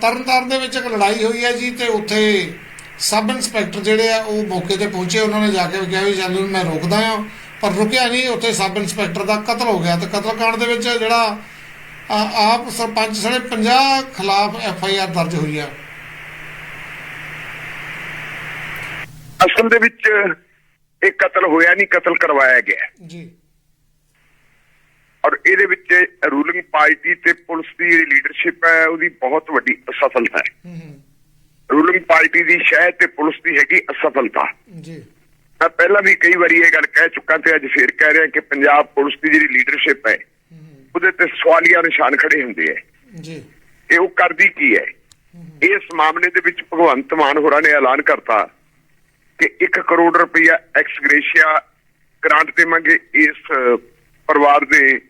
ਤਰਨਤਾਰਨ ਦੇ ਵਿੱਚ ਇੱਕ ਲੜਾਈ ਹੋਈ ਹੈ ਜੀ ਤੇ ਉੱਥੇ ਸਬ ਇੰਸਪੈਕਟਰ ਜਿਹੜੇ ਆ ਉਹ ਮੌਕੇ ਤੇ ਪਹੁੰਚੇ ਉਹਨਾਂ ਨੇ ਜਾ ਕੇ ਕਿਹਾ ਵੀ ਜਲੂਨ ਮੈਂ ਰੋਕਦਾ ਹਾਂ ਪਰ ਰੁਕਿਆ ਨਹੀਂ ਉੱਥੇ ਸਬ ਇੰਸਪੈਕਟਰ ਦਾ ਕਤਲ ਹੋ ਗਿਆ ਤੇ ਕਤਲकांड ਦੇ ਵਿੱਚ ਜਿਹੜਾ ਆਪ ਸਰਪੰਚ ਸਣੇ 50 ਖਿਲਾਫ ਐਫ ਆਈ ਆਰ ਦਰਜ ਹੋਈ ਆ। ਅਸਲ ਦੇ ਵਿੱਚ ਇਹ ਕਤਲ ਹੋਇਆ ਨਹੀਂ ਕਤਲ ਕਰਵਾਇਆ ਗਿਆ। ਜੀ। ਔਰ ਇਹਦੇ ਵਿੱਚ ਰੂਲਿੰਗ ਪਾਰਟੀ ਤੇ ਪੁਲਿਸ ਦੀ ਜਿਹੜੀ ਲੀਡਰਸ਼ਿਪ ਹੈ ਉਹਦੀ ਬਹੁਤ ਵੱਡੀ ਅਸਫਲਤਾ ਹੈ। ਰੂਲਿੰਗ ਪਾਰਟੀ ਦੀ ਸ਼ਾਇਦ ਤੇ ਪੁਲਿਸ ਦੀ ਹੈਗੀ ਅਸਫਲਤਾ। ਜੀ। ਮੈਂ ਪਹਿਲਾਂ ਵੀ ਕਈ ਵਾਰੀ ਇਹ ਗੱਲ ਕਹਿ ਚੁੱਕਾ ਤੇ ਅੱਜ ਫੇਰ ਕਹਿ ਰਿਹਾ ਕਿ ਪੰਜਾਬ ਪੁਲਿਸ ਦੀ ਜਿਹੜੀ ਲੀਡਰਸ਼ਿਪ ਹੈ ਉਹਦੇ ਤੇ ਸਵਾਲੀਆ ਨਿਸ਼ਾਨ ਖੜੇ ਹੁੰਦੇ ਹੂੰ। ਜੀ। ਇਹ ਉਹ ਕਰਦੀ ਕੀ ਹੈ? ਇਸ ਮਾਮਲੇ ਦੇ ਵਿੱਚ ਭਗਵੰਤ ਮਾਨ ਹੋਰਾਂ ਨੇ ਐਲਾਨ ਕਰਤਾ ਕਿ 1 ਕਰੋੜ ਰੁਪਇਆ ਐਕਸ ਗ੍ਰੇਸ਼ੀਆ ਗ੍ਰਾਂਟ ਦੇਵਾਂਗੇ ਇਸ ਪਰਿਵਾਰ ਦੇ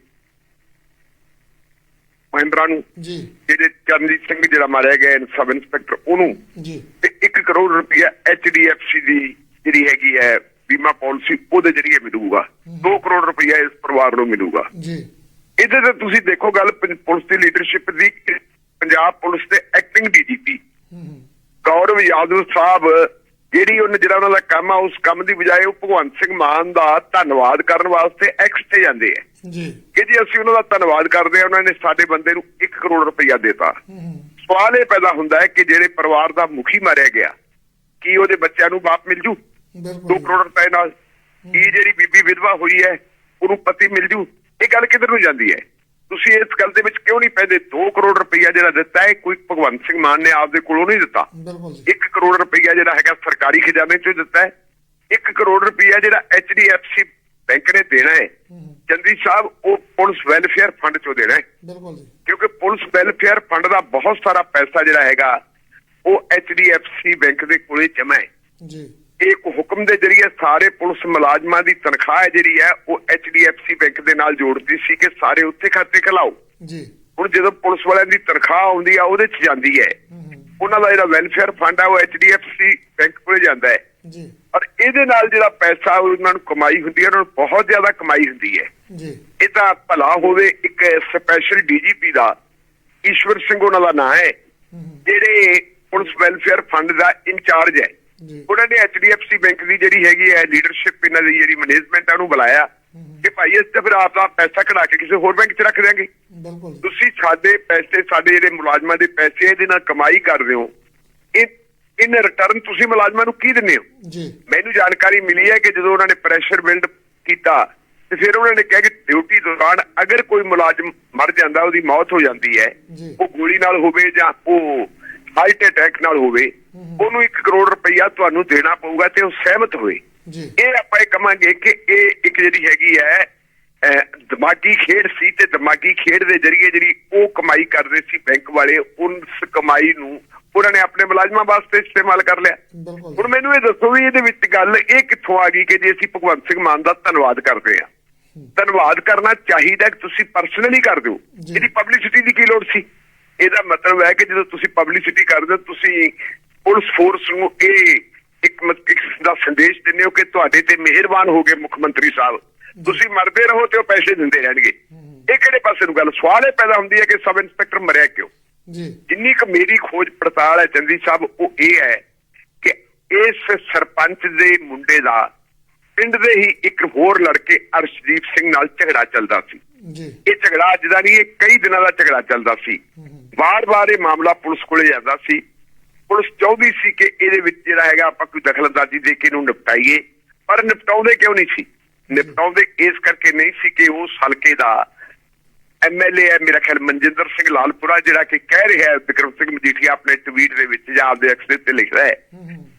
ਮੈਂਬਰਾਂ ਨੂੰ ਜੀ। ਜਿਹੜੇ ਚਰਨਜੀਤ ਸਿੰਘ ਜਿਹੜਾ ਮਾਰਿਆ ਗਿਆ ਸਬ ਇੰਸਪੈਕਟਰ ਉਹਨੂੰ ਜੀ। ਤੇ 1 ਕਰੋੜ ਰੁਪਇਆ ਐਚਡੀਐਫਸੀ ਦੀ ਜਿਹੜੀ ਹੈਗੀ ਹੈ ਬੀਮਾ ਪਾਲਿਸੀ ਉਹਦੇ ਜਰੀਏ ਮਿਲੂਗਾ। 2 ਕਰੋੜ ਰੁਪਇਆ ਇਸ ਪਰਿਵਾਰ ਨੂੰ ਮਿਲੂਗਾ। ਜੀ। ਇਹਦੇ ਤੇ ਤੁਸੀਂ ਦੇਖੋ ਗੱਲ ਪੁਲਿਸ ਦੀ ਲੀਡਰਸ਼ਿਪ ਦੀ ਪੰਜਾਬ ਪੁਲਿਸ ਦੇ ਐਕਟਿੰਗ ਡੀਜੀਪੀ ਗੌਰਵ ਯਾਦਵ ਸਾਹਿਬ ਜਿਹੜੀ ਉਹਨੇ ਜਿਹੜਾ ਉਹਨਾਂ ਦਾ ਕੰਮ ਆ ਉਸ ਕੰਮ ਦੀ ਬਜਾਏ ਉਹ ਭਗਵੰਤ ਸਿੰਘ ਮਾਨ ਦਾ ਧੰਨਵਾਦ ਕਰਨ ਵਾਸਤੇ ਐਕਸ ਤੇ ਜਾਂਦੇ ਆ। ਜੀ। ਕਿ ਜੀ ਅਸੀਂ ਉਹਨਾਂ ਦਾ ਧੰਨਵਾਦ ਕਰਦੇ ਆ ਉਹਨਾਂ ਨੇ ਸਾਡੇ ਬੰਦੇ ਨੂੰ 1 ਕਰੋੜ ਰੁਪਇਆ ਦਿੱਤਾ। ਸਵਾਲ ਇਹ ਪੈਦਾ ਹੁੰਦਾ ਹੈ ਕਿ ਜਿਹੜੇ ਪਰਿਵਾਰ ਦਾ ਮੁਖੀ ਮਾਰਿਆ ਗਿਆ ਕੀ ਉਹਦੇ ਬੱਚਿਆਂ ਨੂੰ ਬਾਪ ਮਿਲ ਜੂ? 2 ਬਿਲਕੁਲ ਕਰੋੜ ਰੁਪਏ ਨਾਲ। ਕੀ ਜਿਹੜੀ ਬੀਬੀ ਵਿਧਵਾ ਹੋਈ ਹੈ ਉਹਨੂੰ ਪਤੀ ਮਿਲ ਜੂ? ਇਹ ਗੱਲ ਕਿੱਧਰ ਨੂੰ ਜਾਂਦੀ ਹੈ? ਤੁਸੀਂ ਇਸ ਗੱਲ ਦੇ ਵਿੱਚ ਕਿਉਂ ਨਹੀਂ ਪੈਦੇ? 2 ਕਰੋੜ ਰੁਪਈਆ ਜਿਹੜਾ ਦਿੱਤਾ ਹੈ ਕੋਈ ਭਗਵੰਤ ਸਿੰਘ ਮਾਨ ਨੇ ਆਪਦੇ ਕੋਲੋਂ ਨਹੀਂ ਦਿੱਤਾ। ਬਿਲਕੁਲ ਜੀ। 1 ਕਰੋੜ ਰੁਪਈਆ ਜਿਹੜਾ ਹੈਗਾ ਸਰਕਾਰੀ ਖਜ਼ਾਨੇ ਚੋਂ ਦਿੱਤਾ ਹੈ। 1 ਕਰੋੜ ਰੁਪਈਆ ਜਿਹੜਾ HDFC ਬੈਂਕ ਨੇ ਦੇਣਾ ਹੈ। ਚੰਦੀ ਸਾਹਿਬ ਉਹ ਪੁਲਿਸ ਵੈਲਫੇਅਰ ਫੰਡ ਚੋਂ ਦੇਣਾ ਹੈ। ਬਿਲਕੁਲ ਜੀ। ਕਿਉਂਕਿ ਪੁਲਿਸ ਵੈਲਫੇਅਰ ਫੰਡ ਦਾ ਬਹੁਤ ਸਾਰਾ ਪੈਸਾ ਜਿਹੜਾ ਹੈਗਾ ਉਹ HDFC ਬੈਂਕ ਦੇ ਕੋਲੇ ਜਮ੍ਹਾਂ ਹੈ। ਜੀ। ਇਹ ਹੁਕਮ ਦੇ ਜਰੀਏ ਸਾਰੇ ਪੁਲਿਸ ਮੁਲਾਜ਼ਮਾਂ ਦੀ ਤਨਖਾਹ ਹੈ ਜਿਹੜੀ ਹੈ ਉਹ HDFC ਬੈਂਕ ਦੇ ਨਾਲ ਜੋੜਦੀ ਸੀ ਕਿ ਸਾਰੇ ਉੱਥੇ ਖਾਤੇ ਖਲਾਓ। ਜੀ। ਹੁਣ ਜਦੋਂ ਪੁਲਿਸ ਵਾਲਿਆਂ ਦੀ ਤਨਖਾਹ ਆਉਂਦੀ ਆ ਉਹਦੇ 'ਚ ਜਾਂਦੀ ਹੈ। ਉਹਨਾਂ ਦਾ ਜਿਹੜਾ ਵੈਲਫੇਅਰ ਫੰਡ ਆ ਉਹ HDFC ਬੈਂਕ ਕੋਲੇ ਜਾਂਦਾ ਹੈ। ਜੀ। ਔਰ ਇਹਦੇ ਨਾਲ ਜਿਹੜਾ ਪੈਸਾ ਉਹਨਾਂ ਨੂੰ ਕਮਾਈ ਹੁੰਦੀ ਹੈ ਉਹਨਾਂ ਨੂੰ ਬਹੁਤ ਜ਼ਿਆਦਾ ਕਮਾਈ ਹੁੰਦੀ ਹੈ। ਜੀ। ਇਹ ਤਾਂ ਭਲਾ ਹੋਵੇ ਇੱਕ ਸਪੈਸ਼ਲ ਡੀਜੀਪੀ ਦਾ ਈਸ਼ਵਰ ਸਿੰਘ ਉਹਨਾਂ ਦਾ ਨਾਮ ਹੈ ਜਿਹੜੇ ਪੁਲਿਸ ਵੈਲਫੇਅਰ ਫੰਡ ਦਾ ਇੰਚਾਰਜ ਹੈ। ਉਹਨਾਂ ਨੇ HDFC ਬੈਂਕ ਦੀ ਜਿਹੜੀ ਹੈਗੀ ਹੈ ਲੀਡਰਸ਼ਿਪ ਇਹਨਾਂ ਦੀ ਜਿਹੜੀ ਮੈਨੇਜਮੈਂਟ ਆ ਉਹਨੂੰ ਬੁਲਾਇਆ ਕਿ ਭਾਈ ਇਸ ਤੇ ਫਿਰ ਆਪ ਦਾ ਪੈਸਾ ਕਢਾ ਕੇ ਕਿਸੇ ਹੋਰ ਬੈਂਕ 'ਚ ਰੱਖ ਦਿਆਂਗੇ। ਬਿਲਕੁਲ ਤੁਸੀਂ ਸਾਡੇ ਪੈਸੇ ਸਾਡੇ ਜਿਹੜੇ ਮੁਲਾਜ਼ਮਾਂ ਦੇ ਪੈਸੇ ਇਹਦੇ ਨਾਲ ਕਮਾਈ ਕਰਦੇ ਹੋ। ਇਹ ਇਨ ਰਿਟਰਨ ਤੁਸੀਂ ਮੁਲਾਜ਼ਮਾਂ ਨੂੰ ਕੀ ਦਿੰਦੇ ਹੋ? ਜੀ। ਮੈਨੂੰ ਜਾਣਕਾਰੀ ਮਿਲੀ ਹੈ ਕਿ ਜਦੋਂ ਉਹਨਾਂ ਨੇ ਪ੍ਰੈਸ਼ਰ ਬਿਲਡ ਕੀਤਾ ਤੇ ਫਿਰ ਉਹਨਾਂ ਨੇ ਕਿਹਾ ਕਿ ਡਿਊਟੀ ਦੌਰਾਨ ਅਗਰ ਕੋਈ ਮੁਲਾਜ਼ਮ ਮਰ ਜਾਂਦਾ ਉਹਦੀ ਮੌਤ ਹੋ ਜਾਂਦੀ ਹੈ। ਉਹ ਗੋਲੀ ਨਾਲ ਹੋਵੇ ਜਾਂ ਉਹ ਹਾਰਟ ਅਟੈਕ ਨਾਲ ਹੋਵੇ ਉਹਨੂੰ 1 ਕਰੋੜ ਰੁਪਈਆ ਤੁਹਾਨੂੰ ਦੇਣਾ ਪਊਗਾ ਤੇ ਉਹ ਸਹਿਮਤ ਜੀ। ਇਹ ਆਪਾਂ ਇਹ ਕਵਾਂਗੇ ਕਿ ਇਹ ਇੱਕ ਜਿਹੜੀ ਹੈਗੀ ਹੈ ਦਿਮਾਗੀ ਖੇਡ ਸੀ ਤੇ ਦਿਮਾਗੀ ਖੇਡ ਦੇ ਜ਼ਰੀਏ ਜਿਹੜੀ ਉਹ ਕਮਾਈ ਕਰਦੇ ਸੀ ਬੈਂਕ ਵਾਲੇ ਉਸ ਕਮਾਈ ਨੂੰ ਉਹਨਾਂ ਨੇ ਆਪਣੇ ਮੁਲਾਜ਼ਮਾਂ ਵਾਸਤੇ ਇਸਤੇਮਾਲ ਕਰ ਲਿਆ। ਹੁਣ ਮੈਨੂੰ ਇਹ ਦੱਸੋ ਵੀ ਇਹਦੇ ਵਿੱਚ ਗੱਲ ਇਹ ਕਿੱਥੋਂ ਆ ਗਈ ਕਿ ਜੇ ਅਸੀਂ ਭਗਵੰਤ ਸਿੰਘ ਮਾਨ ਦਾ ਧੰਨਵਾਦ ਕਰਦੇ ਆ ਧੰਨਵਾਦ ਕਰਨਾ ਚਾਹੀਦਾ ਕਿ ਤੁਸੀਂ ਪਰਸਨਲੀ ਕਰ ਦਿਓ। ਇਹਦੀ ਪਬਲਿਸਿਟੀ ਦੀ ਕੀ ਲੋੜ ਸੀ? ਇਹਦਾ ਮਤਲਬ ਹੈ ਕਿ ਜਦੋਂ ਤੁਸੀਂ ਪਬਲਿਸਿਟੀ ਕਰਦੇ ਹੋ ਤੁਸੀਂ ਪੁਲਿਸ ਫੋਰਸ ਨੂੰ ਇਹ ਇੱਕ ਇੱਕ ਦਾ ਸੰਦੇਸ਼ ਦਿੰਦੇ ਹੋ ਕਿ ਤੁਹਾਡੇ ਤੇ ਮਿਹਰਬਾਨ ਹੋ ਗਏ ਮੁੱਖ ਮੰਤਰੀ ਸਾਹਿਬ। ਤੁਸੀਂ ਮਰਦੇ ਰਹੋ ਤੇ ਉਹ ਪੈਸੇ ਦਿੰਦੇ ਰਹਿਣਗੇ। ਇਹ ਕਿਹੜੇ ਪਾਸੇ ਨੂੰ ਗੱਲ? ਸਵਾਲ ਇਹ ਪੈਦਾ ਹੁੰਦੀ ਹੈ ਕਿ ਸਬ ਇੰਸਪੈਕਟਰ ਮਰਿਆ ਕਿਉਂ? ਜੀ। ਜਿੰਨੀ ਕੁ ਮੇਰੀ ਖੋਜ ਪੜਤਾਲ ਹੈ ਚੰਦੀ ਸਾਹਿਬ ਉਹ ਇਹ ਹੈ ਕਿ ਇਸ ਸਰਪੰਚ ਦੇ ਮੁੰਡੇ ਦਾ ਪਿੰਡ ਦੇ ਹੀ ਇੱਕ ਹੋਰ ਲੜਕੇ ਅਰਸ਼ਦੀਪ ਸਿੰਘ ਨਾਲ ਝਗੜਾ ਚੱਲਦਾ ਸੀ। ਜੀ। ਇਹ ਝਗੜਾ ਅੱਜ ਦਾ ਨਹੀਂ ਇਹ ਕਈ ਦਿਨਾਂ ਦਾ ਝਗੜਾ ਚੱਲਦਾ ਸੀ। ਵਾਰ-ਵਾਰ ਇਹ ਮਾਮਲਾ ਪੁਲਿਸ ਕੋਲੇ ਜਾਂਦਾ ਸੀ। ਪੁਲਿਸ ਚਾਹੁੰਦੀ ਸੀ ਕਿ ਇਹਦੇ ਵਿੱਚ ਜਿਹੜਾ ਹੈਗਾ ਆਪਾਂ ਕੋਈ ਦਖਲਅੰਦਾਜ਼ੀ ਦੇ ਕੇ ਇਹਨੂੰ ਨਿਪਟਾਈਏ ਪਰ ਨਿਪਟਾਉਂਦੇ ਕਿਉਂ ਨਹੀਂ ਸੀ? ਨਿਪਟਾਉਂਦੇ ਇਸ ਕਰਕੇ ਨਹੀਂ ਸੀ ਕਿ ਉਸ ਹਲਕੇ ਦਾ ਐਮਐਲਏ ਹੈ ਮੇਰਾ ਖਿਆਲ ਮਨਜਿੰਦਰ ਸਿੰਘ ਲਾਲਪੁਰਾ ਜਿਹੜਾ ਕਿ ਕਹਿ ਰਿਹਾ ਹੈ ਵਿਕਰਮ ਸਿੰਘ ਮਜੀਠੀਆ ਆਪਣੇ ਟਵੀਟ ਦੇ ਵਿੱਚ ਜਾਂ ਆਪਦੇ ਐਕਸ ਤੇ ਲਿਖ ਰਿਹਾ ਹੈ।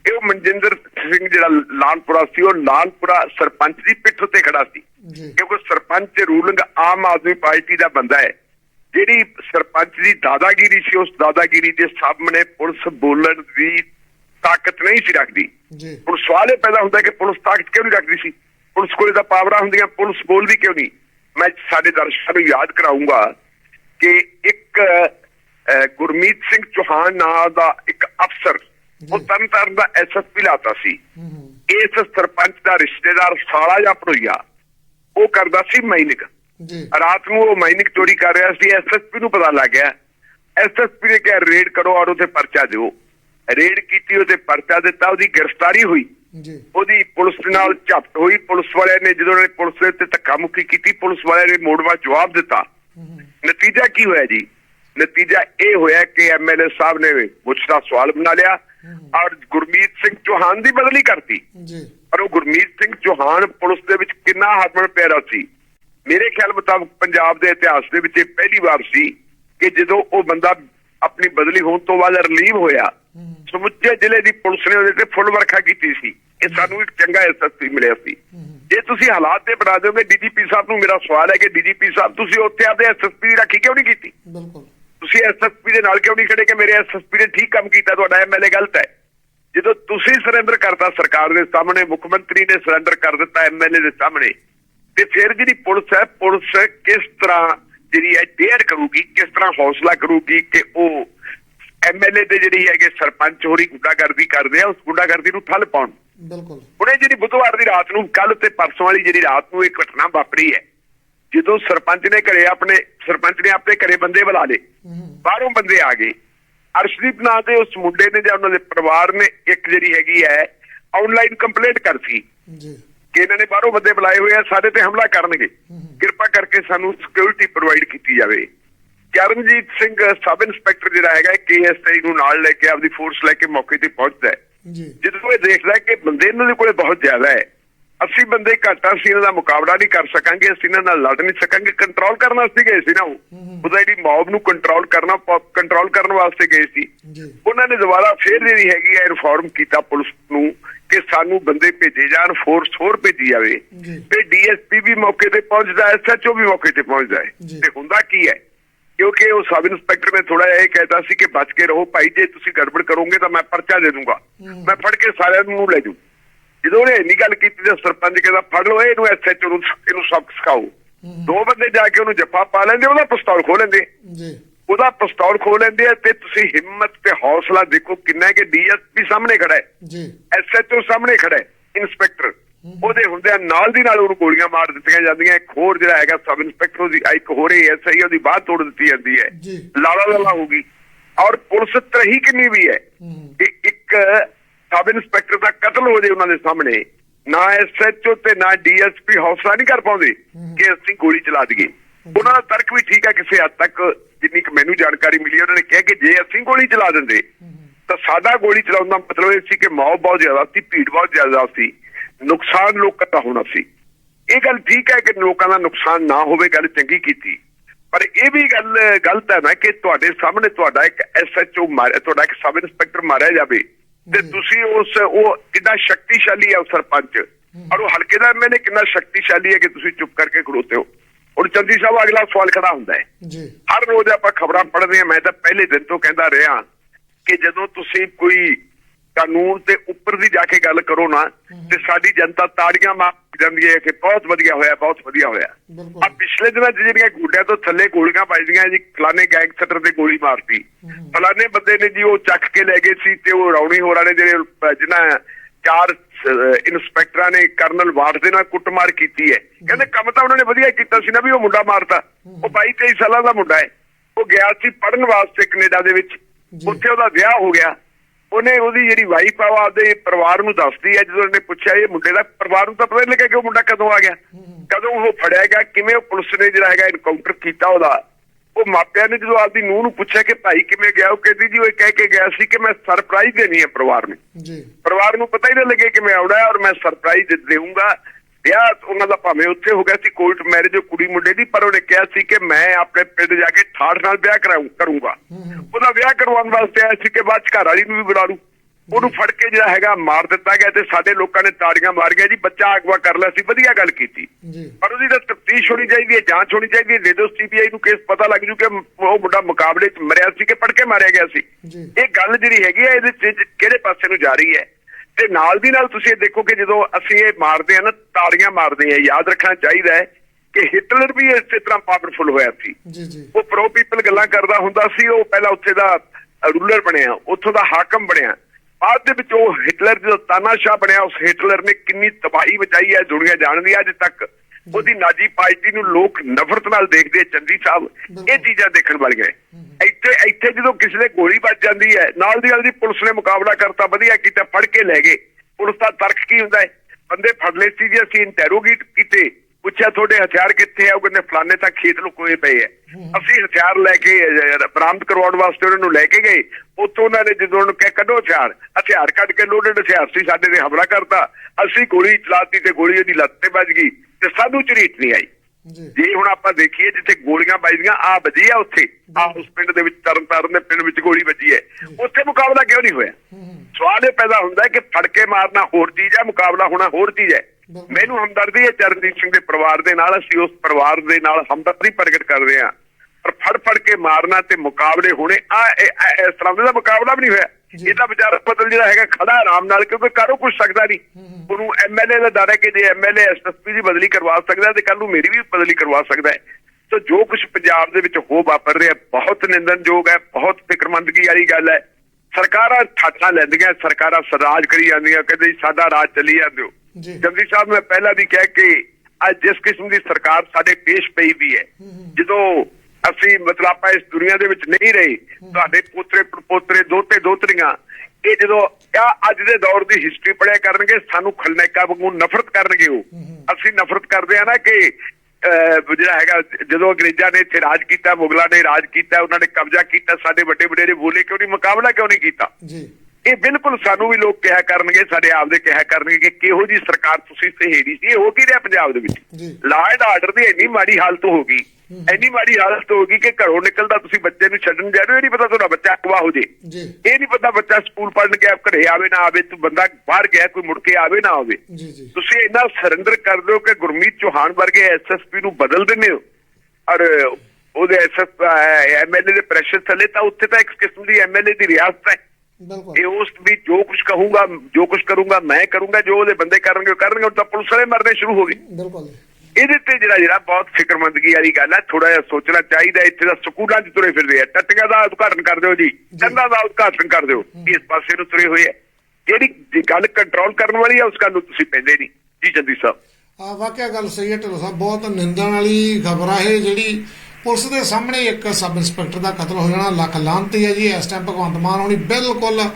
ਇਹ ਉਹ ਮਨਜਿੰਦਰ ਸਿੰਘ ਜਿਹੜਾ ਲਾਲਪੁਰਾ ਸੀ ਉਹ ਲਾਲਪੁਰਾ ਸਰਪੰਚ ਦੀ ਪਿੱਠ ਉੱਤੇ ਖੜਾ ਸੀ। ਕਿਉਂਕਿ ਸਰਪੰਚ ਰੂਲਿੰਗ ਆਮ ਆਦਮੀ ਪਾਰਟੀ ਦਾ ਬੰਦਾ ਹੈ। ਜਿਹੜੀ ਸਰਪੰਚ ਦੀ ਦਾਦਾਗੀਰੀ ਸੀ ਉਸ ਦਾਦਾਗੀਰੀ ਦੇ ਸਾਹਮਣੇ ਪੁਲਿਸ ਬੋਲਣ ਦੀ ਤਾਕਤ ਨਹੀਂ ਸੀ ਰੱਖਦੀ। ਜੀ। ਹੁਣ ਸਵਾਲ ਇਹ ਪੈਦਾ ਹੁੰਦਾ ਕਿ ਪੁਲਿਸ ਤਾਕਤ ਕਿਉਂ ਨਹੀਂ ਰੱਖਦੀ ਸੀ? ਪੁਲਿਸ ਕੋਲੇ ਤਾਂ ਪਾਵਰਾਂ ਹੁੰਦੀਆਂ ਪੁਲਿਸ ਬੋਲਦੀ ਕਿਉਂ ਨਹੀਂ? ਮੈਂ ਸਾਡੇ ਦਰਸ਼ਕਾਂ ਨੂੰ ਯਾਦ ਕਰਾਉਂਗਾ ਕਿ ਇੱਕ ਗੁਰਮੀਤ ਸਿੰਘ ਚੌਹਾਨ ਨਾਂ ਦਾ ਇੱਕ ਅਫਸਰ ਉਹ ਜੀ। ਤਰਨਤਾਰਨ ਦਾ ਐਸਐਸਪੀ ਲਾਤਾ ਸੀ। ਇਸ ਸਰਪੰਚ ਦਾ ਰਿਸ਼ਤੇਦਾਰ ਸਾਲਾ ਜਾਂ ਭਣੋਈਆ ਉਹ ਕਰਦਾ ਸੀ ਮਾਈਨਿੰਗ ਜੀ। ਰਾਤ ਨੂੰ ਉਹ ਮਾਈਨਿੰਗ ਚੋਰੀ ਕਰ ਰਿਹਾ ਸੀ ਐਸਐਸਪੀ ਨੂੰ ਪਤਾ ਲੱਗ ਗਿਆ। ਐਸਐਸਪੀ ਨੇ ਕਿਹਾ ਰੇਡ ਕਰੋ ਔਰ ਉਥੇ ਪਰਚਾ ਦਿਓ। ਰੇਡ ਕੀਤੀ ਉਹਤੇ ਪਰਚਾ ਦਿੱਤਾ ਉਹਦੀ ਗ੍ਰਿਫਤਾਰੀ ਹੋਈ। ਜੀ। ਉਹਦੀ ਪੁਲਿਸ ਨਾਲ ਝਪਟ ਹੋਈ। ਪੁਲਿਸ ਵਾਲਿਆਂ ਨੇ ਜਦੋਂ ਉਹਨੇ ਪੁਲਿਸ ਦੇ ਉੱਤੇ ਧੱਕਾ ਮੁੱਕੀ ਕੀਤੀ ਪੁਲਿਸ ਵਾਲਿਆਂ ਨੇ ਮੋੜਵਾ ਜਵਾਬ ਦਿੱਤਾ। ਨਤੀਜਾ ਕੀ ਹੋਇਆ ਜੀ? ਨਤੀਜਾ ਇਹ ਹੋਇਆ ਕਿ ਐਮਐਲਏ ਸਾਹਿਬ ਨੇ ਮੁੱਛ ਦਾ ਸਵਾਲ ਬਣਾ ਲਿਆ ਔਰ ਗੁਰਮੀਤ ਸਿੰਘ ਚੌਹਾਨ ਦੀ ਬਦਲੀ ਕਰਤੀ। ਜੀ। ਪਰ ਉਹ ਗੁਰਮੀਤ ਸਿੰਘ ਚੌਹਾਨ ਪੁਲਿਸ ਦੇ ਵਿੱਚ ਕਿੰਨਾ ਹਰਮਨ ਪਿਆਰਾ ਸੀ। ਮੇਰੇ ਖਿਆਲ ਮੁਤਾਬਕ ਪੰਜਾਬ ਦੇ ਇਤਿਹਾਸ ਦੇ ਵਿੱਚ ਇਹ ਪਹਿਲੀ ਵਾਰ ਸੀ ਕਿ ਜਦੋਂ ਉਹ ਬੰਦਾ ਆਪਣੀ ਬਦਲੀ ਹੋਣ ਤੋਂ ਬਾਅਦ ਰਿਲੀਵ ਹੋਇਆ ਸਮੁੱਚੇ ਜ਼ਿਲ੍ਹੇ ਦੀ ਪੁਲਿਸ ਨੇ ਉਹਦੇ ਤੇ ਫੁੱਲ ਵਰਖਾ ਕੀਤੀ ਸੀ ਇਹ ਸਾਨੂੰ ਇੱਕ ਚੰਗਾ ਐਸਐਸਪੀ ਮਿਲਿਆ ਸੀ। ਜੇ ਤੁਸੀਂ ਹਾਲਾਤ ਤੇ ਬਣਾ ਦਿਓਗੇ ਡੀਜੀਪੀ ਸਾਹਿਬ ਨੂੰ ਮੇਰਾ ਸਵਾਲ ਹੈ ਕਿ ਡੀਜੀਪੀ ਸਾਹਿਬ ਤੁਸੀਂ ਉੱਥੇ ਆਪਦੇ ਐਸਐਸਪੀ ਦੀ ਰਾਖੀ ਕਿਉਂ ਨਹੀਂ ਕੀਤੀ? ਬਿਲਕੁਲ। ਤੁਸੀਂ ਐਸਐਸਪੀ ਦੇ ਨਾਲ ਕਿਉਂ ਨਹੀਂ ਖੜੇ ਕਿ ਮੇਰੇ ਐਸਐਸਪੀ ਨੇ ਠੀਕ ਕੰਮ ਕੀਤਾ ਤੁਹਾਡਾ ਐਮਐਲਏ ਗਲਤ ਹੈ? ਜਦੋਂ ਤੁਸੀਂ ਸਰੈਂਡਰ ਕਰਤਾ ਸਰਕਾਰ ਦੇ ਸਾਹਮਣੇ ਮੁੱਖ ਮੰਤਰੀ ਨੇ ਸਰੈਂਡਰ ਕਰ ਦਿੱਤਾ ਐਮਐਲਏ ਦੇ ਸਾਹਮਣੇ ਤੇ ਫਿਰ ਜਿਹੜੀ ਪੁਲਿਸ ਹੈ ਪੁਲਿਸ ਕਿਸ ਤਰ੍ਹਾਂ ਜਿਹੜੀ ਹੈ ਡੇਅਰ ਕਰੂਗੀ ਕਿਸ ਤਰ੍ਹਾਂ ਹੌਸਲਾ ਕਰੂਗੀ ਕਿ ਉਹ ਐਮਐਲਏ ਦੇ ਜਿਹੜੀ ਹੈਗੇ ਸਰਪੰਚ ਹੋਰੀ ਗੁੰਡਾਗਰਦੀ ਕਰਦੇ ਆ ਉਸ ਗੁੰਡਾਗਰਦੀ ਨੂੰ ਠੱਲ ਪਾਉਣ। ਬਿਲਕੁਲ। ਹੁਣੇ ਜਿਹੜੀ ਬੁੱਧਵਾਰ ਦੀ ਰਾਤ ਨੂੰ ਕੱਲ ਤੇ ਪਰਸੋਂ ਵਾਲੀ ਜਿਹੜੀ ਰਾਤ ਨੂੰ ਇਹ ਘਟਨਾ ਵਾਪਰੀ ਹੈ ਜਦੋਂ ਸਰਪੰਚ ਨੇ ਘਰੇ ਆਪਣੇ ਸਰਪੰਚ ਨੇ ਆਪਣੇ ਘਰੇ ਬੰਦੇ ਬੁਲਾ ਲਏ। ਬਾਹਰੋਂ ਬੰਦੇ ਆ ਗਏ। ਅਰਸ਼ਦੀਪ ਨਾਂ ਦੇ ਉਸ ਮੁੰਡੇ ਨੇ ਜਾਂ ਉਹਨਾਂ ਦੇ ਪਰਿਵਾਰ ਨੇ ਇੱਕ ਜਿਹੜੀ ਹੈਗੀ ਹੈ ਆਨਲਾਈਨ ਕੰਪਲੇਂਟ ਕਰਤੀ ਜੀ। ਕਿ ਇਹਨਾਂ ਨੇ ਬਾਹਰੋਂ ਬੰਦੇ ਬੁਲਾਏ ਹੋਏ ਆ ਸਾਡੇ ਤੇ ਹਮਲਾ ਕਰਨਗੇ। ਕਿਰਪਾ ਕਰਕੇ ਸਾਨੂੰ ਸਿਕਿਉਰਿਟੀ ਪ੍ਰੋਵਾਈਡ ਕੀਤੀ ਜਾਵੇ। ਚਰਨਜੀਤ ਸਿੰਘ ਸਬ ਇੰਸਪੈਕਟਰ ਜਿਹੜਾ ਹੈਗਾ ਕੇਐਸਆਈ ਨੂੰ ਨਾਲ ਲੈ ਕੇ ਆਪਦੀ ਫੋਰਸ ਲੈ ਕੇ ਮੌਕੇ ਤੇ ਪਹੁੰਚਦਾ ਹੈ। ਜੀ। ਜਦੋਂ ਇਹ ਦੇਖਦਾ ਹੈ ਕਿ ਬੰਦੇ ਇਹਨਾਂ ਦੇ ਕੋਲੇ ਬਹੁਤ ਜ਼ਿਆਦਾ ਹੈ ਅਸੀਂ ਬੰਦੇ ਘੱਟ ਅਸੀਂ ਇਹਨਾਂ ਦਾ ਮੁਕਾਬਲਾ ਨਹੀਂ ਕਰ ਸਕਾਂਗੇ ਅਸੀਂ ਇਹਨਾਂ ਨਾਲ ਲੜ ਨਹੀਂ ਸਕਾਂਗੇ ਕੰਟਰੋਲ ਕਰਨ ਵਾਸਤੇ ਗਏ ਸੀ ਨਾ ਉਹ। ਉਹਦਾ ਜਿਹੜੀ ਮੌਬ ਨੂੰ ਕੰਟਰੋਲ ਕਰਨਾ ਕੰਟਰੋਲ ਕਰਨ ਵਾਸਤੇ ਗਏ ਸੀ। ਜੀ। ਉਹਨਾਂ ਨੇ ਦੁਬਾਰਾ ਫੇਰ ਜਿਹੜੀ ਹੈਗੀ ਹੈ ਇਨਫੋਰਮ ਕੀਤਾ ਪੁਲਿਸ ਨੂੰ ਕਿ ਸਾਨੂੰ ਬੰਦੇ ਭੇਜੇ ਜਾਣ ਫੋਰਸ ਹੋਰ ਭੇਜੀ ਜਾਵੇ। ਤੇ ਡੀਐਸਪੀ ਵੀ ਮੌਕੇ ਤੇ ਪਹੁੰਚਦਾ ਐਸਐਚਓ ਵੀ ਮੌਕੇ ਤੇ ਪਹੁੰਚਦਾ। ਹੈ। ਤੇ ਹੁੰਦਾ ਕੀ ਹੈ? ਕਿਉਂਕਿ ਉਹ ਸਬ ਇੰਸਪੈਕਟਰ ਨੇ ਥੋੜਾ ਜਿਹਾ ਇਹ ਕਹਿਤਾ ਸੀ ਕਿ ਬਚ ਕੇ ਰਹੋ ਭਾਈ ਜੇ ਤੁਸੀਂ ਗੜਬੜ ਕਰੋਗੇ ਤਾਂ ਮੈਂ ਪਰਚਾ ਦੇ ਦੂੰਗਾ। ਮੈਂ ਫੜ ਕੇ ਸਾਰਿਆਂ ਨੂੰ ਲੈ ਜੂ। ਜਦੋਂ ਉਹਨੇ ਇੰਨੀ ਗੱਲ ਕੀਤੀ ਤੇ ਸਰਪੰਚ ਕਹਿੰਦਾ ਫੜ ਲਓ ਇਹਨੂੰ ਐਸਐਚਓ ਨੂੰ ਇਹਨੂੰ ਸਬਕ ਸਿਖਾਓ। ਦੋ ਬੰਦੇ ਜਾ ਕੇ ਉਹਨੂੰ ਜੱਫਾ ਪਾ ਲੈਂਦੇ ਉਹਦਾ ਪਿਸਤੌਲ ਖੋਹ ਲੈਂਦੇ। ਜੀ। ਉਹਦਾ ਪਿਸਤੌਲ ਖੋਹ ਲੈਂਦੇ ਆ ਤੇ ਤੁਸੀਂ ਹਿੰਮਤ ਤੇ ਹੌਸਲਾ ਦੇਖੋ ਕਿੰਨਾ ਹੈ ਕਿ ਡੀਐਸਪੀ ਸਾਹਮਣੇ ਖੜਾ ਹੈ। ਜੀ। ਐਸਐਚਓ ਸਾਹਮਣੇ ਖੜਾ ਹੈ ਇਨਸਪੈਕਟਰ ਉਹਦੇ ਹੁੰਦਿਆਂ ਨਾਲ ਦੀ ਨਾਲ ਉਹਨੂੰ ਗੋਲੀਆਂ ਮਾਰ ਦਿੱਤੀਆਂ ਜਾਂਦੀਆਂ। ਇੱਕ ਹੋਰ ਜਿਹੜਾ ਹੈਗਾ ਸਬ ਇੰਸਪੈਕਟਰ ਉਹਦੀ ਇੱਕ ਹੋਰ ਐਸਆਈ ਉਹਦੀ ਬਾਹ ਤੋੜ ਦਿੱਤੀ ਜਾਂਦੀ ਹੈ। ਲਾਲਾ ਲਾਲਾ ਹੋਊਗੀ ਔਰ ਪੁਲਿਸ ਤਰਹੀ ਕਿੰਨੀ ਵੀ ਹੈ ਹੂੰ। ਕਿ ਇੱਕ ਸਬ ਇੰਸਪੈਕਟਰ ਦਾ ਕਤਲ ਹੋ ਜੇ ਉਹਨਾਂ ਦੇ ਸਾਹਮਣੇ ਨਾ ਐਸਐਚਓ ਤੇ ਨਾ ਡੀਐਸਪੀ ਹੌਸਲਾ ਨਹੀਂ ਕਰ ਪਾਉਂਦੇ ਕਿ ਅਸੀਂ ਗੋਲੀ ਚਲਾ ਦਈਏ। ਉਹਨਾਂ ਦਾ ਤਰਕ ਵੀ ਠੀਕ ਹੈ ਕਿਸੇ ਹੱਦ ਤੱਕ ਜਿੰਨੀ ਕੁ ਮੈਨੂੰ ਜਾਣਕਾਰੀ ਮਿਲੀ ਉਹਨਾਂ ਨੇ ਕਿਹਾ ਕਿ ਜੇ ਅਸੀਂ ਗੋਲੀ ਚਲਾ ਦਿੰਦੇ ਤਾਂ ਸਾਡਾ ਗੋਲੀ ਚਲਾਉਣ ਦਾ ਮਤਲਬ ਇਹ ਸੀ ਕਿ ਮੌਤ ਬਹੁਤ ਜ਼ਿਆਦਾ ਸੀ ਭੀੜ ਬਹੁਤ ਜ਼ਿਆਦਾ ਸੀ ਨੁਕਸਾਨ ਲੋਕਾਂ ਦਾ ਹੋਣਾ ਸੀ। ਇਹ ਗੱਲ ਠੀਕ ਹੈ ਕਿ ਲੋਕਾਂ ਦਾ ਨੁਕਸਾਨ ਨਾ ਹੋਵੇ ਗੱਲ ਚੰਗੀ ਕੀਤੀ। ਪਰ ਇਹ ਵੀ ਗੱਲ ਗਲਤ ਹੈ ਨਾ ਕਿ ਤੁਹਾਡੇ ਸਾਹਮਣੇ ਤੁਹਾਡਾ ਇੱਕ ਐਸਐਚਓ ਮਾਰਿਆ ਤੁਹਾਡਾ ਇੱਕ ਸਬ ਇੰਸਪੈਕਟਰ ਮਾਰਿਆ ਜਾਵੇ ਤੇ ਤੁਸੀਂ ਉਸ ਉਹ ਕਿੰਨਾ ਸ਼ਕਤੀਸ਼ਾਲੀ ਹੈ ਉਹ ਸਰਪੰਚ। ਔਰ ਉਹ ਹਲਕੇ ਦਾ ਐਮਐਲਏ ਕਿੰਨਾ ਸ਼ਕਤੀਸ਼ਾਲੀ ਹੈ ਕਿ ਤੁਸੀਂ ਚੁੱਪ ਕਰਕੇ ਖੜੋਤੇ ਹੋ। ਹੁਣ ਚੰਦੀ ਸਾਹਿਬ ਅਗਲਾ ਸਵਾਲ ਖੜਾ ਹੁੰਦਾ ਹੈ। ਜੀ। ਹਰ ਰੋਜ਼ ਆਪਾਂ ਖਬਰਾਂ ਪੜ੍ਹਦੇ ਹਾਂ। ਮੈਂ ਤਾਂ ਪਹਿਲੇ ਦਿਨ ਤੋਂ ਕਹਿੰਦਾ ਰਿਹਾ ਕਿ ਜਦੋਂ ਤੁਸੀਂ ਕੋਈ ਕਾਨੂੰਨ ਤੇ ਉੱਪਰ ਦੀ ਜਾ ਕੇ ਗੱਲ ਕਰੋ ਨਾ ਤੇ ਸਾਡੀ ਜਨਤਾ ਤਾੜੀਆਂ ਮਾਰ ਜਾਂਦੀ ਹੈ ਕਿ ਬਹੁਤ ਵਧੀਆ ਹੋਇਆ ਬਹੁਤ ਵਧੀਆ ਹੋਇਆ। ਆ ਪਿਛਲੇ ਦਿਨਾਂ ਜਿਹੜੀਆਂ ਗੁੱਡਿਆਂ ਤੋਂ ਥੱਲੇ ਗੋਲੀਆਂ ਵੱਜਦੀਆਂ ਜੀ ਫਲਾਣੇ ਗੈਂਗਸਟਰ ਤੇ ਗੋਲੀ ਮਾਰਤੀ। ਫਲਾਣੇ ਬੰਦੇ ਨੇ ਜੀ ਉਹ ਚੱਕ ਕੇ ਲੈ ਗਏ ਸੀ ਤੇ ਉਹ ਰੌਣੀ ਹੋਰਾਂ ਨੇ ਜਿਹੜੇ ਜਿਨ੍ਹਾਂ ਚਾਰ ਇਨਸਪੈਕਟਰਾਂ ਨੇ ਕਰਨਲ ਵਾਰਡ ਦੇ ਨਾਲ ਕੁੱਟਮਾਰ ਕੀਤੀ ਹੈ। ਕਹਿੰਦੇ ਕੰਮ ਤਾਂ ਉਹਨਾਂ ਨੇ ਵਧੀਆ ਕੀਤਾ ਸੀ ਨਾ ਵੀ ਉਹ ਮੁੰਡਾ ਮਾਰਤਾ। ਉਹ 22 23 ਸਾਲਾਂ ਦਾ ਮੁੰਡਾ ਹੈ। ਉਹ ਗਿਆ ਸੀ ਪੜਨ ਵਾਸਤੇ ਕੈਨੇਡਾ ਦੇ ਵਿੱਚ। ਉੱਥੇ ਉਹਦਾ ਵਿਆਹ ਹੋ ਗਿਆ। ਉਹਨੇ ਉਹਦੀ ਜਿਹੜੀ ਵਾਈਫ ਆ ਉਹ ਆਪਦੇ ਪਰਿਵਾਰ ਨੂੰ ਦੱਸਦੀ ਹੈ। ਜਦੋਂ ਉਹਨੇ ਪੁੱਛਿਆ ਇਹ ਮੁੰਡੇ ਦਾ ਪਰਿਵਾਰ ਨੂੰ ਤਾਂ ਪਤਾ ਨਹੀਂ ਲੱਗਿਆ ਕਿ ਉਹ ਮੁੰਡਾ ਕਦੋਂ ਆ ਗਿਆ। ਕਦੋਂ ਉਹ ਫੜਿਆ ਗਿਆ ਕਿਵੇਂ ਉਹ ਪੁਲਿਸ ਨੇ ਜਿਹੜਾ ਹੈਗਾ ਇਨਕਾਊਂਟਰ ਕੀਤਾ ਉਹਦਾ। ਉਹ ਮਾਪਿਆਂ ਨੇ ਜਦੋਂ ਆਪਦੀ ਨੂੰਹ ਨੂੰ ਪੁੱਛਿਆ ਕਿ ਭਾਈ ਕਿਵੇਂ ਗਿਆ ਉਹ ਕਹਿੰਦੀ ਜੀ ਉਹ ਕਹਿ ਕੇ ਗਿਆ ਸੀ ਕਿ ਮੈਂ ਸਰਪ੍ਰਾਈਜ਼ ਦੇਣੀ ਹੈ ਪਰਿਵਾਰ ਨੂੰ। ਜੀ। ਪਰਿਵਾਰ ਨੂੰ ਪਤਾ ਹੀ ਨਾ ਲੱਗੇ ਕਿ ਮੈਂ ਆਉਣਾ ਹੈ ਔਰ ਮੈਂ ਸਰਪ੍ਰਾਈਜ਼ ਦੇਵਾਂਗਾ ਵਿਆਹ ਉਹਨਾਂ ਦਾ ਭਾਵੇਂ ਉੱਥੇ ਹੋ ਗਿਆ ਸੀ ਕੋਰਟ ਮੈਰਿਜ ਉਹ ਕੁੜੀ ਮੁੰਡੇ ਦੀ ਪਰ ਉਹਨੇ ਕਿਹਾ ਸੀ ਕਿ ਮੈਂ ਆਪਣੇ ਪਿੰਡ ਜਾ ਕੇ ਠਾੜ ਨਾਲ ਵਿਆਹ ਕਰਾਉਂ ਕਰੂੰਗਾ। ਉਹਦਾ ਵਿਆਹ ਕਰਵਾਉਣ ਵਾਸਤੇ ਆਇਆ ਸੀ ਕਿ ਬਾਅਦ ਚ ਘਰ ਵਾਲੀ ਨੂੰ ਵੀ ਬੁਲਾ ਲੂ ਉਹਨੂੰ ਫੜ ਕੇ ਜਿਹੜਾ ਹੈਗਾ ਮਾਰ ਦਿੱਤਾ ਗਿਆ ਤੇ ਸਾਡੇ ਲੋਕਾਂ ਨੇ ਤਾੜੀਆਂ ਮਾਰੀਆਂ ਜੀ ਬੱਚਾ ਅਗਵਾ ਕਰ ਲਿਆ ਸੀ ਵਧੀਆ ਗੱਲ ਕੀਤੀ। ਪਰ ਉਹਦੀ ਤਾਂ ਤਫਤੀਸ਼ ਹੋਣੀ ਚਾਹੀਦੀ ਹੈ ਜਾਂਚ ਹੋਣੀ ਚਾਹੀਦੀ ਹੈ ਦੇ ਦਿਓ ਸੀਬੀਆਈ ਨੂੰ ਕੇਸ ਪਤਾ ਲੱਗ ਜੂ ਕਿ ਉਹ ਮੁੰਡਾ ਮੁਕਾਬਲੇ 'ਚ ਮਰਿਆ ਸੀ ਕਿ ਪੜ ਕੇ ਮਾਰਿਆ ਗਿਆ ਸੀ। ਇਹ ਗੱਲ ਜਿਹੜੀ ਹੈਗੀ ਹੈ ਇਹਦੇ ਕਿਹੜੇ ਪਾਸੇ ਨੂੰ ਜਾ ਰਹੀ ਹੈ? ਤੇ ਨਾਲ ਦੀ ਨਾਲ ਤੁਸੀਂ ਇਹ ਦੇਖੋ ਕਿ ਜਦੋਂ ਅਸੀਂ ਇਹ ਮਾਰਦੇ ਆ ਨਾ ਤਾੜੀਆਂ ਮਾਰਦੇ ਆ ਯਾਦ ਰੱਖਣਾ ਚਾਹੀਦਾ ਹੈ ਕਿ ਹਿਟਲਰ ਵੀ ਇਸੇ ਤਰ੍ਹਾਂ ਪਾਵਰਫੁਲ ਹੋਇਆ ਸੀ। ਜੀ ਜੀ। ਉਹ ਪ੍ਰੋ ਪੀਪਲ ਗੱਲਾਂ ਕਰਦਾ ਹੁੰਦਾ ਸੀ ਉਹ ਪਹਿਲਾਂ ਉੱਥੇ ਦਾ ਰੂਲਰ ਬਣਿਆ ਉੱਥੋਂ ਦਾ ਹਾਕਮ ਬਣਿਆ। ਬਾਅਦ ਦੇ ਵਿੱਚ ਉਹ ਹਿਟਲਰ ਜਦੋਂ ਤਾਨਾਸ਼ਾਹ ਬਣਿਆ ਉਸ ਹਿਟਲਰ ਨੇ ਕਿੰਨੀ ਤਬਾਹੀ ਮਚਾਈ ਹੈ ਦੁਨੀਆ ਜਾਣਦੀ ਹੈ ਅੱਜ ਤੱਕ ਉਹਦੀ ਨਾਜੀ ਪਾਰਟੀ ਨੂੰ ਲੋਕ ਨਫ਼ਰਤ ਨਾਲ ਦੇਖਦੇ ਆ, ਚੰਦੀ ਸਾਹਿਬ ਇਹ ਚੀਜ਼ਾਂ ਦੇਖਣ ਵਾਲੀਆਂ। ਇੱਥੇ ਇੱਥੇ ਜਦੋਂ ਕਿਸੇ ਦੇ ਗੋਲੀ ਵੱਜ ਜਾਂਦੀ ਹੈ ਨਾਲ ਦੀ ਨਾਲ ਦੀ ਪੁਲਿਸ ਨੇ ਮੁਕਾਬਲਾ ਕਰਤਾ ਵਧੀਆ ਕੀਤਾ ਫੜ ਕੇ ਲੈ ਗਏ। ਪੁਲਿਸ ਦਾ ਤਰਕ ਕੀ ਹੁੰਦਾ ਹੈ? ਬੰਦੇ ਫੜ ਲਏ ਸੀ ਜੀ ਅਸੀਂ ਇੰਟਰੋਗੇਟ ਕੀਤੇ। ਪੁੱਛਿਆ ਤੁਹਾਡੇ ਹਥਿਆਰ ਕਿੱਥੇ ਆ? ਉਹ ਕਹਿੰਦੇ ਫਲਾਣੇ ਤਾਂ ਖੇਤ ਲੁਕੋਏ ਪਏ ਆ। ਅਸੀਂ ਹਥਿਆਰ ਲੈ ਕੇ ਬਰਾਮਦ ਕਰਵਾਉਣ ਵਾਸਤੇ ਉਹਨਾਂ ਨੂੰ ਲੈ ਕੇ ਗਏ। ਉੱਥੋਂ ਉਹਨਾਂ ਨੇ ਜਦੋਂ ਉਹਨੂੰ ਕਿਹਾ ਕੱਢੋ ਹਥਿਆਰ। ਹਥਿਆਰ ਕੱਢ ਕੇ ਲੋਡਡ ਹਥਿਆਰ ਸੀ ਸਾਡੇ ਤੇ ਹਮਲਾ ਕਰਤਾ। ਅਸੀਂ ਗੋਲੀ ਚਲਾਤੀ ਤੇ ਗੋਲੀ ਉਹਦੀ ਲੱਤ ਤੇ ਵੱਜ ਗਈ ਤੇ ਸਾਨੂੰ ਝਰੀਟ ਨਹੀਂ ਆਈ। ਜੀ। ਹੁਣ ਆਪਾਂ ਦੇਖੀਏ ਜਿੱਥੇ ਗੋਲੀਆਂ ਵੱਜਦੀਆਂ ਆ ਵੱਜੀ ਆ ਉੱਥੇ। ਆ ਉਸ ਪਿੰਡ ਦੇ ਵਿੱਚ ਤਰਨ ਤਾਰਨ ਦੇ ਪਿੰਡ ਵਿੱਚ ਗੋਲੀ ਵੱਜੀ ਹੈ। ਉੱਥੇ ਮੁਕਾਬਲਾ ਕਿਉਂ ਨਹੀਂ ਹੋਇਆ? ਸਵਾਲ ਇਹ ਪੈਦਾ ਹੁੰਦਾ ਕਿ ਫੜ ਕੇ ਮਾਰਨਾ ਹੋਰ ਚੀਜ਼ ਹੈ ਮੁਕਾਬਲਾ ਹੋਣਾ ਹੋਰ ਚੀਜ਼ ਹੈ। ਮੈਨੂੰ ਹਮਦਰਦੀ ਹੈ ਚਰਨਜੀਤ ਸਿੰਘ ਦੇ ਪਰਿਵਾਰ ਦੇ ਨਾਲ। ਅਸੀਂ ਉਸ ਪਰਿਵਾਰ ਦੇ ਨਾਲ ਹਮਦਰਦੀ ਪ੍ਰਗਟ ਕਰਦੇ ਹਾਂ। ਪਰ ਫੜ ਫੜ ਕੇ ਮਾਰਨਾ ਤੇ ਮੁਕਾਬਲੇ ਹੋਣੇ ਆ ਇਸ ਤਰ੍ਹਾਂ ਦਾ ਮੁਕਾਬਲਾ ਵੀ ਨਹੀਂ ਹੋਇਆ। ਇਹਦਾ ਵਿਚਾਰ ਬਦਲ ਜਿਹੜਾ ਹੈਗਾ ਖੜਾ ਆਰਾਮ ਨਾਲ ਕਿਉਂਕਿ ਕਰੋ ਕੁਝ ਸਕਦਾ ਨਹੀਂ। ਉਹਨੂੰ ਐਮਐਲਏ ਦਾ ਦਰ ਹੈ ਕਿ ਜੇ ਐਮਐਲਏ ਐਸਐਸਪੀ ਦੀ ਬਦਲੀ ਕਰਵਾ ਸਕਦਾ ਤੇ ਕੱਲ ਨੂੰ ਮੇਰੀ ਵੀ ਬਦਲੀ ਕਰਵਾ ਸਕਦਾ ਹੈ। ਸੋ ਜੋ ਕੁਝ ਪੰਜਾਬ ਦੇ ਵਿੱਚ ਹੋ ਵਾਪਰ ਰਿਹਾ ਬਹੁਤ ਨਿੰਦਨਯੋਗ ਹੈ ਬਹੁਤ ਫਿਕਰਮੰਦਗੀ ਵਾਲੀ ਗੱਲ ਹੈ। ਸਰਕਾਰਾਂ ਠਾਠਾਂ ਲੈਂਦੀਆਂ ਸਰਕਾਰਾਂ ਸਰਾਜ ਕਰੀ ਜਾਂਦੀਆਂ ਕਹਿੰਦੇ ਸਾਡਾ ਰਾਜ ਚੱਲੀ ਜਾਂਦੇ ਹੋ। ਜਗਦੀ ਸਾਹਿਬ ਮੈਂ ਪਹਿਲਾਂ ਵੀ ਕਿਹਾ ਕਿ ਅੱਜ ਜਿਸ ਕਿਸਮ ਦੀ ਸਰਕਾਰ ਸਾਡੇ ਪੇਸ਼ ਪਈ ਵੀ ਹੈ ਜਦੋਂ ਅਸੀਂ ਮਤਲਬ ਆਪਾਂ ਇਸ ਦੁਨੀਆ ਦੇ ਵਿੱਚ ਨਹੀਂ ਰਹੇ ਤੁਹਾਡੇ ਪੋਤਰੇ ਪੋਤਰੇ ਦੋਤੇ ਦੋਤਰੀਆਂ ਇਹ ਜਦੋਂ ਆ ਅੱਜ ਦੇ ਦੌਰ ਦੀ ਹਿਸਟਰੀ ਪੜਿਆ ਕਰਨਗੇ ਸਾਨੂੰ ਖਲਨਾਇਕਾ ਵਾਂਗੂ ਨਫ਼ਰਤ ਕਰਨਗੇ ਉਹ। ਅਸੀਂ ਨਫ਼ਰਤ ਕਰਦੇ ਆ ਨਾ ਕਿ ਜਿਹੜਾ ਹੈਗਾ ਜਦੋਂ ਅੰਗਰੇਜ਼ਾਂ ਨੇ ਇੱਥੇ ਰਾਜ ਕੀਤਾ ਮੁਗਲਾਂ ਨੇ ਰਾਜ ਕੀਤਾ ਉਹਨਾਂ ਨੇ ਕਬਜ਼ਾ ਕੀਤਾ ਸਾਡੇ ਵੱਡੇ ਵਡੇਰੇ ਬੋਲੇ ਕਿਉਂ ਨਹੀਂ ਮੁਕਾਬਲਾ ਕਿਉਂ ਨਹੀਂ ਕੀਤਾ? ਜੀ। ਇਹ ਬਿਲਕੁਲ ਸਾਨੂੰ ਵੀ ਲੋਕ ਕਿਹਾ ਕਰਨਗੇ ਸਾਡੇ ਆਪ ਦੇ ਕਿਹਾ ਕਰਨਗੇ ਕਿ ਕਿਹੋ ਜੀ ਸਰਕਾਰ ਤੁਸੀਂ ਸਹੇੜੀ ਸੀ ਇਹ ਹੋ ਕੀ ਰਿਹਾ ਪੰਜਾਬ ਦੇ ਵਿੱਚ? ਜੀ। ਲਾ ਐਂਡ ਆਰਡਰ ਦੀ ਇੰਨੀ ਮਾੜੀ ਹਾਲਤ ਹੋ ਗਈ ਇੰਨੀ ਮਾੜੀ ਹਾਲਤ ਹੋ ਗਈ ਕਿ ਘਰੋਂ ਨਿਕਲਦਾ ਤੁਸੀਂ ਬੱਚੇ ਨੂੰ ਛੱਡਣ ਜਾ ਰਹੇ ਹੋ ਇਹ ਨਹੀਂ ਪਤਾ ਤੁਹਾਡਾ ਬੱਚਾ ਅਗਵਾ ਹੋ ਜੇ। ਇਹ ਨਹੀਂ ਪਤਾ ਬੱਚਾ ਸਕੂਲ ਪੜ੍ਹਨ ਗਿਆ ਘਰੇ ਆਵੇ ਨਾ ਆਵੇ ਤੂੰ ਬੰਦਾ ਬਾਹਰ ਗਿਆ ਕੋਈ ਮੁੜ ਕੇ ਆਵੇ ਨਾ ਆਵੇ। ਤੁਸੀਂ ਇੰਨਾ ਸਰੈਂਡਰ ਕਰ ਦਿਓ ਕਿ ਗੁਰਮੀਤ ਚੌਹਾਨ ਵਰਗੇ ਐਸਐਸਪੀ ਨੂੰ ਬਦਲ ਦਿੰਦੇ ਹੋ। ਔਰ ਉਹਦੇ ਐਸਐਸ ਐਮਐਲਏ ਦੇ ਪ੍ਰੈਸ਼ਰ ਥੱਲੇ ਤਾਂ ਉੱਥੇ ਤਾਂ ਇੱਕ ਕਿਸਮ ਦੀ ਐਮਐਲਏ ਦੀ ਰਿਆਸਤ ਹੈ। ਇਹ ਉਸ ਵੀ ਜੋ ਕੁਝ ਕਹੂੰਗਾ ਜੋ ਕੁਝ ਕਰੂੰਗਾ ਮੈਂ ਕਰੂੰਗਾ ਜੋ ਉਹਦੇ ਬੰਦੇ ਕਰਨਗੇ ਉਹ ਕਰਨਗੇ ਤਾਂ ਪੁਲਿਸ ਵਾਲੇ ਮਰਨੇ ਸ਼ੁਰੂ ਹੋ ਗਏ। ਬਿਲਕੁਲ। ਜੀ ਇਹਦੇ ਤੇ ਜਿਹੜਾ ਜਿਹੜਾ ਬਹੁਤ ਫਿਕਰਮੰਦਗੀ ਵਾਲੀ ਗੱਲ ਹੈ ਥੋੜਾ ਜਿਹਾ ਸੋਚਣਾ ਚਾਹੀਦਾ ਇੱਥੇ ਦਾ ਸਕੂਲਾਂ 'ਚ ਤੁਰੇ ਫਿਰਦੇ ਆ। ਟੱਟੀਆਂ ਦਾ ਉਦਘਾਟਨ ਕਰ ਦਿਓ ਜੀ ਕੰਧਾਂ ਦਾ ਉਦਘਾਟਨ ਕਰ ਦਿਓ ਇਸ ਪਾਸੇ ਨੂੰ ਤੁਰੇ ਹੋਏ ਆ। ਜਿਹੜੀ ਜੇ ਗੱਲ ਕੰਟਰੋਲ ਕਰਨ ਵਾਲੀ ਆ ਉਸ ਗੱਲ ਨੂੰ ਤੁਸੀਂ ਪੈਂਦੇ ਨਹੀਂ ਜੀ ਚੰਦੀ ਸਾਹਿਬ। ਆ ਵਾਕਿਆ ਗੱਲ ਸਹੀ ਹੈ ਢਿੱਲੋਂ ਸਾਹਿਬ ਬਹੁਤ ਨਿੰਦਣ ਵਾਲੀ ਖਬਰ ਆ ਇਹ ਜਿਹੜੀ ਪੁਲਿਸ ਦੇ ਸਾਹਮਣੇ ਇੱਕ ਸਬ ਇੰਸਪੈਕਟਰ ਦਾ ਕਤਲ ਹੋ ਜਾਣਾ, ਲੱਖ ਲਾਂਤੀ ਹੈ ਜੀ। ਇਸ ਟਾਈਮ ਭਗਵੰਤ ਮਾਨ ਹੋਣੀ ਬਿਲਕੁਲ